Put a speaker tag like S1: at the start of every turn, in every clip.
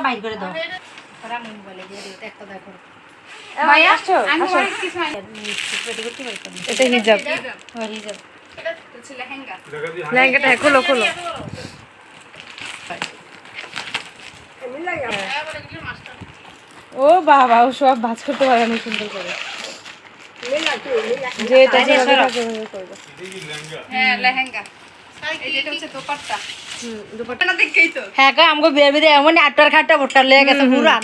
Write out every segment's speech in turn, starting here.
S1: বাইর করে দাও।
S2: এটা হিজাব।
S1: হিজাব
S2: লেহেঙ্গাটা হ্যাঁ, খোলো খোলো। ও বাবা ও সব ভাজ করতে পারে আমি সুন্দর করে। যে এটা করবে।
S3: হ্যাঁ লেহেঙ্গা। এই যেটা হচ্ছে দোপাট্টা।
S2: হুম, দুপাট্টা।
S3: না দেখেই তো।
S1: হ্যাঁ আমগো বিয়ে বিয়ে এমন আটটার খাটটা ভোটার লয়ে গেছে পুরান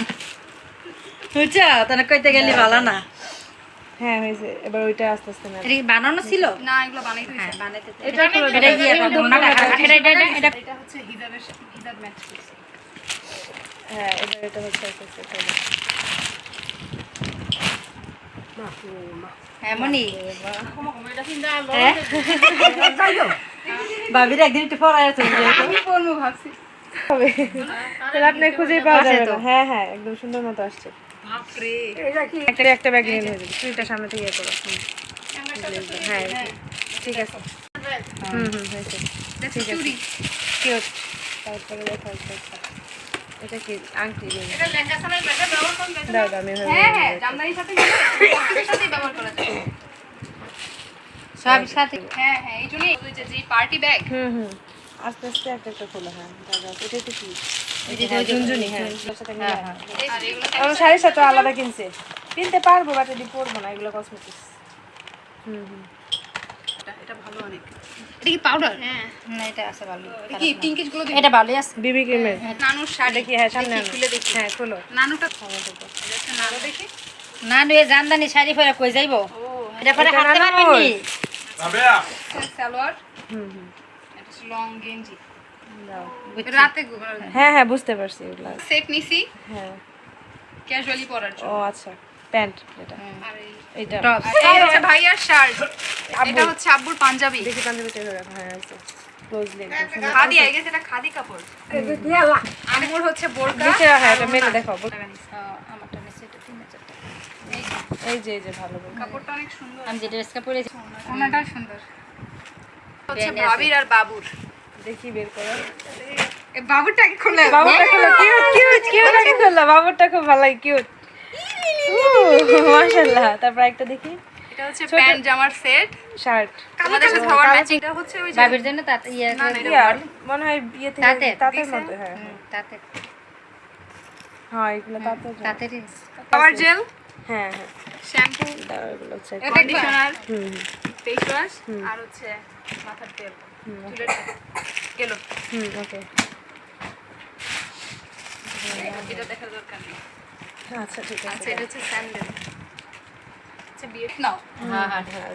S1: বুঝছ? তাহলে কইতে গেলি ভালো না।
S2: হ্যাঁ হয়েছে। এবার ওইটা আস্তে আস্তে না
S1: এটা বানানো ছিল?
S3: না এগুলো বানাই দিয়েছে
S1: হ্যাঁ। বানাইতে
S2: এটা
S1: এটা কি এটা এটা এটা এটা- এটা
S3: এটা হচ্ছে হিজাবের হিজাব ম্যাচ করছে।
S2: হ্যাঁ এবার এটা হচ্ছে আস্তে আস্তে করবে।
S1: এমনই।
S3: এটা
S1: ভাবির একদিন একটু পড়ায় আছে
S3: আমি পড়ব ভাবছি।
S2: তাহলে আপনি খুঁজেই পাওয়া যাবে না। হ্যাঁ হ্যাঁ একদম সুন্দর মতো আসছে। একটা একটা ব্যাগ নিয়ে হয়ে যাবে। চুলটা সামনে থেকে ইয়ে করো। হ্যাঁ ঠিক আছে। হুম হুম হয়েছে।
S3: ঠিক আছে।
S2: কিউট তারপরে দেখো। এটা কি? আংটি
S3: এটা লেহেঙ্গা ছাড়া ব্যবহার করবে
S2: দাও দাও আমি
S3: হ্যাঁ হ্যাঁ জামদানির সাথে সবকিছুর ব্যবহার করা যায়
S1: সব সাথে।
S3: হ্যাঁ হ্যাঁ এই জন্যই ওই যে যে পার্টি ব্যাগ
S2: হুম হুম। আস্তে আস্তে একটা একটা খোলো হ্যাঁ দাও দাও এটা তো কি
S1: এই যে
S2: হ্যাঁ, হ্যাঁ।
S1: হ্যাঁ,
S2: শাড়ির সাথে আলাদা কিনছে। কিনতে পারব বাট এটি পরবো না এগুলো কসমেটিক্স হুম হুম।
S3: এটা ভালো অনেক। এটা কি পাউডার হ্যাঁ।
S1: না এটা আছে ভালো
S3: কি পিঙ্কিশগুলো
S1: এটা ভালোই আছে।
S2: বিবি ক্রিমের
S3: নানুর শাড়ি।
S2: হ্যাঁ সামনে
S3: দেখি, খুলে দেখি।
S2: হ্যাঁ খোলো।
S3: নানুটা
S2: সামনে থেকে।
S3: নানু। দেখি
S1: শাড়ি পরে কই যাইবো?
S3: ও
S1: এটা পরে হাঁটতে পারবেন নি?
S3: সালোয়ার?
S2: হুম হুম।
S3: এটা লং গেঞ্জি। রাতে
S2: হ্যাঁ হ্যাঁ বুঝতে পারছি এগুলো।
S3: সেট নিছি।
S2: হ্যাঁ।
S3: ক্যাজুয়ালি পরার
S2: ও আচ্ছা। প্যান্ট এটা।
S3: আর এই- হচ্ছে ভাইয়ার শার্ট। এটা হচ্ছে আব্বুর পাঞ্জাবি।
S2: দেখি পাঞ্জাবিটা হ্যাঁ আছে
S3: খাদি আই গেছে এটা খাদি কাপড়। আম্মুর হচ্ছে বোরকা।
S2: এটা মেলে দেখো
S3: এই
S2: যে এই যে ভালো
S3: কাপড়টা অনেক সুন্দর।
S1: আমি যে ড্রেসটা পরেছি।
S3: ওনাটা সুন্দর। হচ্ছে ভাবির আর বাবুর।
S2: দেখি বের করো।
S3: এই বাবুরটাকে খুলে
S2: বাবুরটা খুলো কিউট কিউট কিউট আগে খুললো? বাবুরটা খুব ভালো কিউট মাশাআল্লাহ। তারপর একটা দেখি।
S3: এটা হচ্ছে প্যান্ট জামার সেট।
S2: শার্ট
S3: আমাদের সাথে সবার ম্যাচিং এটা হচ্ছে ওই যে
S1: জন্য তাতে ইয়ে
S2: ইয়া মনে হয় ইয়ে থেকে
S1: তাঁতের?
S2: তাঁতের মতো হ্যাঁ।
S1: তাতে
S2: হ্যাঁ এগুলো তাঁতের
S1: তাতে
S3: পাওয়ার জেল
S2: হ্যাঁ হ্যাঁ।
S3: শ্যাম্পু
S2: দাও এগুলো হচ্ছে
S3: কন্ডিশনার
S2: হুম হুম।
S3: ফেস ওয়াশ আর হচ্ছে মাথার তেল। চুলের তেল।
S2: হুম ওকে।
S3: এটা দরকার নেই।
S2: আচ্ছা ঠিক আছে
S3: আচ্ছা হচ্ছে স্যান্ডেল আচ্ছা
S1: হ্যাঁ হ্যাঁ
S2: হ্যাঁ হ্যাঁ,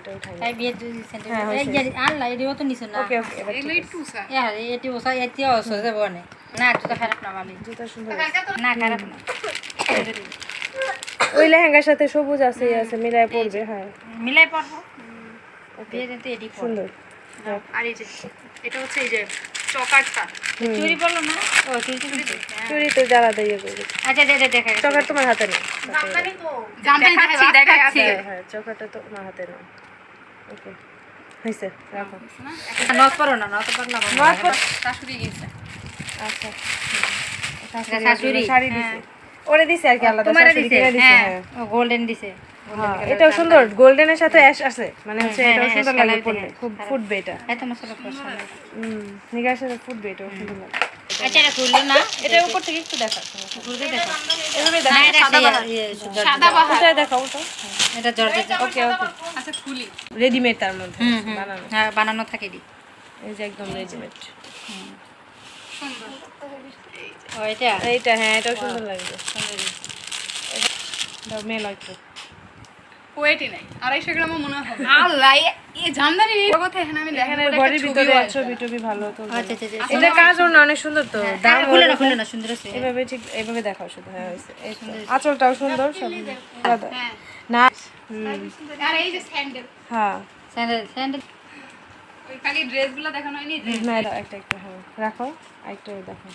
S1: না। খারাপ না না না
S2: ওই লেহেঙ্গার সাথে সবুজ আছে ইয়ে আছে মিলাই পড়বে হ্যাঁ।
S1: মিলাই পারব? পড়ো
S2: সুন্দর। হ্যাঁ
S3: আর এই যে এটা হচ্ছে এই যে চকারটা।
S1: চুরি বলল না। ও চুরি তো
S2: চুরি তো জ্বালা দিয়ে
S1: আচ্ছা দে দে দেখা
S2: চকার তোমার হাতে নেই।
S3: দেখাচ্ছি দেখাচ্ছি।
S2: হ্যাঁ হ্যাঁ চকারটা তো তোমার হাতে নেই। ওকে হয়েছে রাখো।
S1: করো না আমার
S2: নক কর-
S3: শাশুড়ি গেছে।
S2: আচ্ছা।
S1: শাশুড়ি।
S2: শাড়ি দিছে ওরে দিছে আর কি আলাদা
S1: তোমার দিছে? হ্যাঁ গোল্ডেন দিছে।
S2: হ্যাঁ, এটাও সুন্দর গোল্ডেনের সাথে অ্যাশ আছে। মানে হচ্ছে
S1: হ্যাঁ,
S2: এটাও
S1: হ্যাঁ,
S2: সুন্দর লাগে খুব ফুটবে এটা
S1: এত মশলা
S2: হুম নিগার সাথে ফুটবে এটাও সুন্দর লাগে।
S1: আচ্ছা এটা খুললো না?
S2: এটা উপর থেকে একটু দেখা
S1: খুলতে দেখো
S2: এভাবে দেখা
S1: এটা সেই,
S3: সাদা বাহার।
S2: ওটাই দেখা ওটা?
S1: এটা জর্জেট।
S2: ওকে ওকে।
S3: আচ্ছা খুলি।
S2: রেডিমেড তার মধ্যে। বানানো।
S1: হ্যাঁ বানানো থাকে দি
S2: এই যে একদম রেডিমেড এইটা? হ্যাঁ এটাও সুন্দর লাগবে দাও মেল একটু
S3: ওয়েটই নাই। আড়াইশো গ্রামও মনে হয় আল্লাহ এই জামদানি কথা এখানে আমি
S2: এখানে
S3: লেখার
S2: ভিতরে ছবি টবি ভালো তো
S1: আচ্ছা আচ্ছা আচ্ছা।
S2: এটা কাজও না অনেক সুন্দর তো। দাম
S1: হ্যাঁ, খুলে না খুলে না সুন্দর আছে
S2: এভাবে ঠিক এভাবে দেখাও শুধু হ্যাঁ হয়েছে। আঁচলটাও সুন্দর সব।
S3: হ্যাঁ।
S2: না
S3: আর এই যে স্যান্ডেল
S2: হ্যাঁ।
S1: স্যান্ডেল স্যান্ডেল
S3: খালি ড্রেসগুলো দেখানো হয়নি
S2: না একটা একটা হ্যাঁ রাখো একটা দেখো।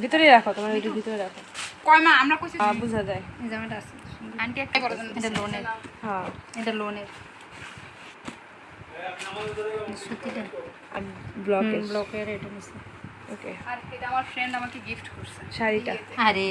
S2: ভিতরে রাখো তোমার ওইটা ভিতরে রাখো।
S3: কয় মা আমরা কইছি
S2: বোঝা যায়।
S1: জামাটা আছে।
S3: আন্টি একটা করে দেন
S1: এটা লোনের।
S2: হ্যাঁ।
S1: এটা লোনের। সুতিটা।
S2: ব্লকের।
S1: ব্লকের এটা নিছে।
S2: ওকে।
S3: আর এটা আমার ফ্রেন্ড আমাকে গিফট করছে।
S2: শাড়িটা।
S1: আরে।